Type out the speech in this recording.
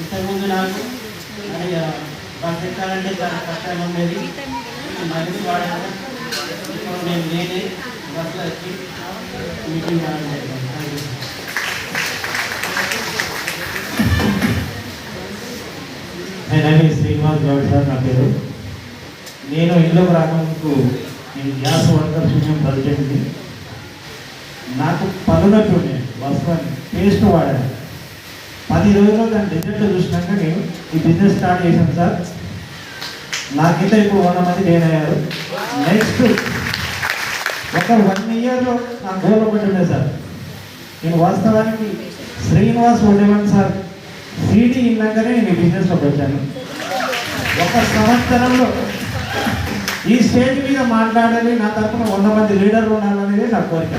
ఇంతకుముందు నాకు బస్ ఎక్కాలంటే చాలా కష్టంగా ఉండేది. మళ్ళీ వాడాను ఇప్పుడు నేను నేనే బస్సులో వచ్చి మీటింగ్ మాట్లాడాను నేను శ్రీనివాస్ గౌడ్ సార్ నా పేరు. నేను ఇంట్లోకి రాకముందుకు నేను గ్యాస్ వర్కర్స్ యూనియన్ ప్రెసిడెంట్ని నాకు పనులట్టు ఉండే వస్త్రాన్ని పేస్ట్ వాడాను. పది రోజుల్లో దాని రిజల్ట్ చూసినాక నేను ఈ బిజినెస్ స్టార్ట్ చేశాను సార్. నాకైతే ఇప్పుడు వంద మంది నేనయ్యారు నెక్స్ట్ ఒక వన్ ఇయర్లో నా గోల్ ఒకటి ఉండే సార్. నేను వాస్తవానికి శ్రీనివాస్ ఉండేవాడిని సార్. సీటీ ఇన్నాకనే నేను బిజినెస్లోకి వచ్చాను. ఒక సంవత్సరంలో ఈ స్టేజ్ మీద మాట్లాడాలి నా తరఫున వంద మంది లీడర్లు ఉండాలనేది నా కోరిక.